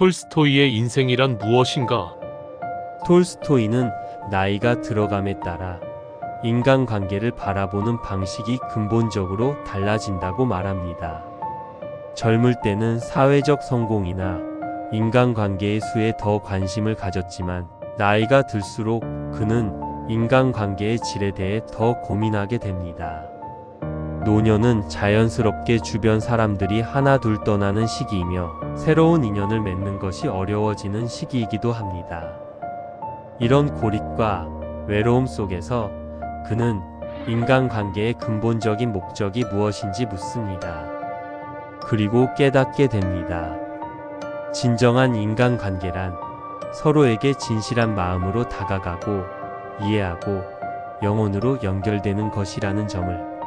톨스토이의 인생이란 무엇인가? 톨스토이는 나이가 들어감에 따라 인간관계를 바라보는 방식이 근본적으로 달라진다고 말합니다. 젊을 때는 사회적 성공이나 인간관계의 수에 더 관심을 가졌지만 나이가 들수록 그는 인간관계의 질에 대해 더 고민하게 됩니다. 노년은 자연스럽게 주변 사람들이 하나 둘 떠나는 시기이며 새로운 인연을 맺는 것이 어려워지는 시기이기도 합니다. 이런 고립과 외로움 속에서 그는 인간관계의 근본적인 목적이 무엇인지 묻습니다. 그리고 깨닫게 됩니다. 진정한 인간관계란 서로에게 진실한 마음으로 다가가고 이해하고 영혼으로 연결되는 것이라는 점을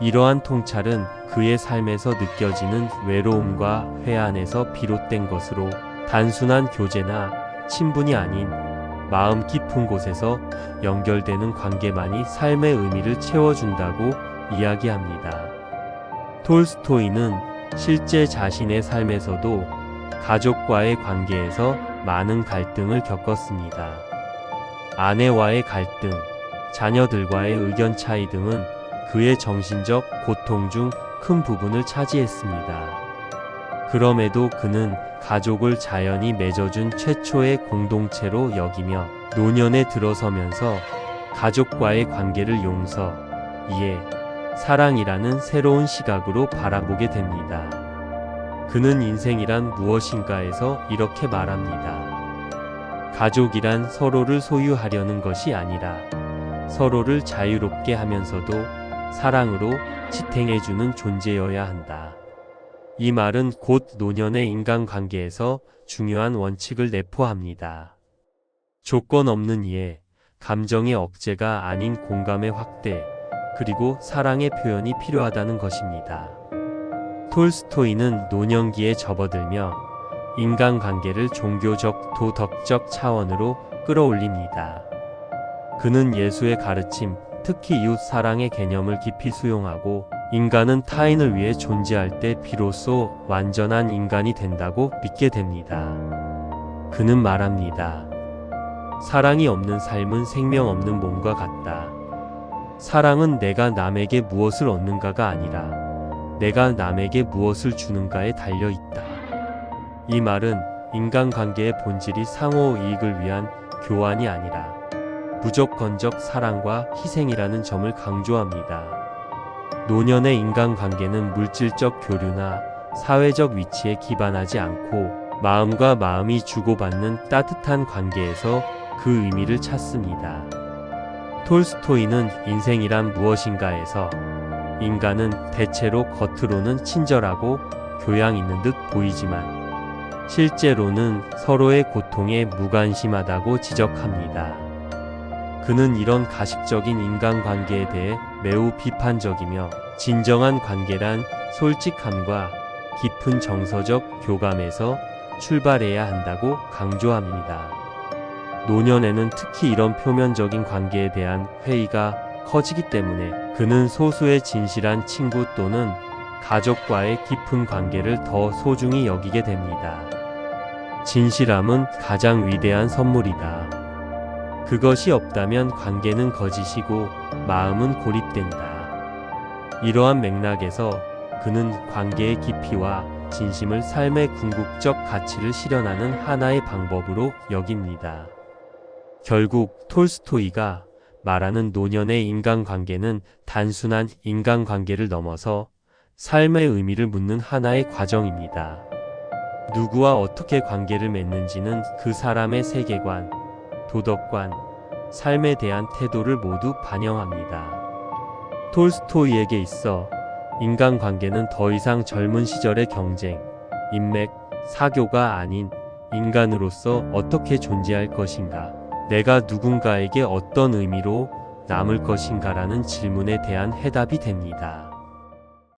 이러한 통찰은 그의 삶에서 느껴지는 외로움과 회한에서 비롯된 것으로 단순한 교제나 친분이 아닌 마음 깊은 곳에서 연결되는 관계만이 삶의 의미를 채워준다고 이야기합니다. 톨스토이는 실제 자신의 삶에서도 가족과의 관계에서 많은 갈등을 겪었습니다. 아내와의 갈등, 자녀들과의 의견 차이 등은 그의 정신적 고통 중 큰 부분을 차지했습니다. 그럼에도 그는 가족을 자연이 맺어준 최초의 공동체로 여기며 노년에 들어서면서 가족과의 관계를 용서, 이해, 사랑이라는 새로운 시각으로 바라보게 됩니다. 그는 인생이란 무엇인가에서 이렇게 말합니다. 가족이란 서로를 소유하려는 것이 아니라 서로를 자유롭게 하면서도 사랑으로 지탱해주는 존재여야 한다. 이 말은 곧 노년의 인간관계에서 중요한 원칙을 내포합니다. 조건 없는 이해, 감정의 억제가 아닌 공감의 확대, 그리고 사랑의 표현이 필요하다는 것입니다. 톨스토이는 노년기에 접어들며 인간관계를 종교적, 도덕적 차원으로 끌어올립니다. 그는 예수의 가르침, 특히 이웃 사랑의 개념을 깊이 수용하고 인간은 타인을 위해 존재할 때 비로소 완전한 인간이 된다고 믿게 됩니다. 그는 말합니다. 사랑이 없는 삶은 생명 없는 몸과 같다. 사랑은 내가 남에게 무엇을 얻는가가 아니라 내가 남에게 무엇을 주는가에 달려 있다. 이 말은 인간관계의 본질이 상호 이익을 위한 교환이 아니라 무조건적 사랑과 희생이라는 점을 강조합니다. 노년의 인간관계는 물질적 교류나 사회적 위치에 기반하지 않고 마음과 마음이 주고받는 따뜻한 관계에서 그 의미를 찾습니다. 톨스토이는 인생이란 무엇인가에서 인간은 대체로 겉으로는 친절하고 교양 있는 듯 보이지만 실제로는 서로의 고통에 무관심하다고 지적합니다. 그는 이런 가식적인 인간관계에 대해 매우 비판적이며 진정한 관계란 솔직함과 깊은 정서적 교감에서 출발해야 한다고 강조합니다. 노년에는 특히 이런 표면적인 관계에 대한 회의가 커지기 때문에 그는 소수의 진실한 친구 또는 가족과의 깊은 관계를 더 소중히 여기게 됩니다. 진실함은 가장 위대한 선물이다. 그것이 없다면 관계는 거짓이고 마음은 고립된다. 이러한 맥락에서 그는 관계의 깊이와 진심을 삶의 궁극적 가치를 실현하는 하나의 방법으로 여깁니다. 결국 톨스토이가 말하는 노년의 인간관계는 단순한 인간관계를 넘어서 삶의 의미를 묻는 하나의 과정입니다. 누구와 어떻게 관계를 맺는지는 그 사람의 세계관, 도덕관, 삶에 대한 태도를 모두 반영합니다. 톨스토이에게 있어 인간관계는 더 이상 젊은 시절의 경쟁, 인맥, 사교가 아닌 인간으로서 어떻게 존재할 것인가, 내가 누군가에게 어떤 의미로 남을 것인가라는 질문에 대한 해답이 됩니다.